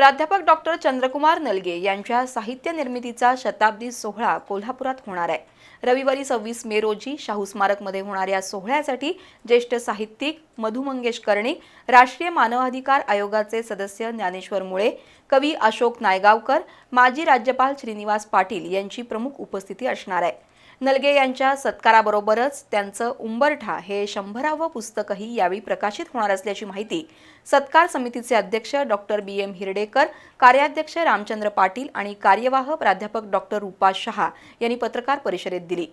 प्राध्यापक डॉक्टर चंद्रकुमार नलगे यांच्या साहित्य निर्मितीचा शताब्दी सोहळा कोल्हापुरात होणार आहे. रविवारी सव्वीस मे रोजी शाहू स्मारकमध्ये होणाऱ्या सोहळ्यासाठी ज्येष्ठ साहित्यिक मधु मंगेश कर्णिक राष्ट्रीय मानवाधिकार आयोगाचे सदस्य ज्ञानेश्वर मुळे कवी अशोक नायगावकर माजी राज्यपाल श्रीनिवास पाटील यांची प्रमुख उपस्थिती असणार आहे. नलगे यांच्या सत्काराबरोबरच त्यांचं उंबरठा हे शंभरावं पुस्तकही यावेळी प्रकाशित होणार असल्याची माहिती सत्कार समितीचे अध्यक्ष डॉक्टर बी एम हिरडेकर कार्याध्यक्ष रामचंद्र पाटील आणि कार्यवाह प्राध्यापक डॉक्टर रुपा शहा यांनी पत्रकार परिषदेत दिली.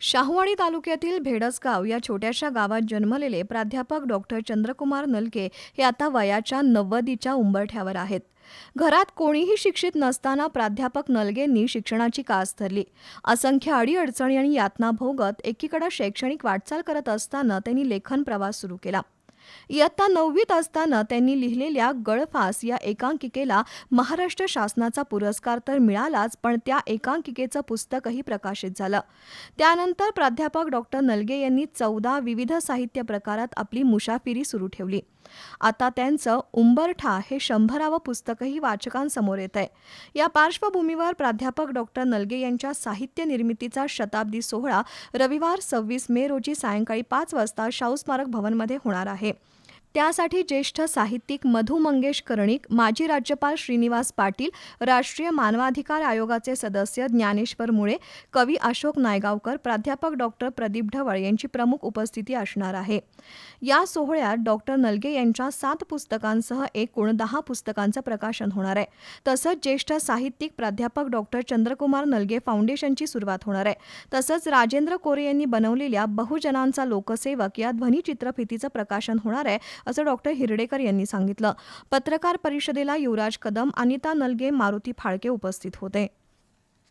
शाहूवाडी तालुक्यातील भेडसगाव या छोट्याशा गावात जन्मलेले प्राध्यापक डॉक्टर चंद्रकुमार नलके हे आता वयाच्या नव्वदीच्या उंबरठ्यावर आहेत. घरात कोणीही शिक्षित नसताना प्राध्यापक नलगेंनी शिक्षणाची कास धरली. असंख्य अडीअडचणी आणि यातना भोगत एकीकडे शैक्षणिक वाटचाल करत असताना त्यांनी लेखन प्रवास सुरू केला. इयत्ता नववीत असताना त्यांनी लिहिलेल्या गळफास या एकांकिकेला महाराष्ट्र शासनाचा पुरस्कार तर मिळालाच पण त्या एकांकिकेचं पुस्तकही प्रकाशित झालं. त्यानंतर प्राध्यापक डॉक्टर नलगे यांनी चौदा विविध साहित्य प्रकारात आपली मुसाफिरी सुरू ठेवली. आता त्यांचं उंबरठा हे शंभरावं पुस्तकही वाचकांसमोर येत आहे या पार्श्वभूमीवर प्राध्यापक डॉक्टर नलगे यांच्या साहित्य निर्मितीचा शताब्दी सोहळा रविवार सव्वीस मे रोजी सायंकाळी पाच वाजता शाहू स्मारक भवनमध्ये होणार आहे. त्यासाठी ज्येष्ठ साहित्यिक मधु मंगेश कर्णिक माजी राज्यपाल श्रीनिवास पाटील राष्ट्रीय मानवाधिकार आयोगाचे सदस्य ज्ञानेश्वर मुळे कवी अशोक नायगावकर प्राध्यापक डॉक्टर प्रदीप ढवळ यांची प्रमुख उपस्थिती असणार आहे. या सोहळ्यात डॉक्टर नलगे यांच्या सात पुस्तकांसह एकूण दहा पुस्तकांचं प्रकाशन होणार आहे. तसंच ज्येष्ठ साहित्यिक प्राध्यापक डॉक्टर चंद्रकुमार नलगे फाउंडेशनची सुरुवात होणार आहे. तसंच राजेंद्र कोरे यांनी बनवलेल्या बहुजनांचा लोकसेवक या ध्वनिचित्रफितीचं प्रकाशन होणार आहे. असं डॉक्टर हिरडेकर यांनी सांगितलं. पत्रकार परिषदेला युवराज कदम अनिता नलगे मारुती फाळके उपस्थित होते.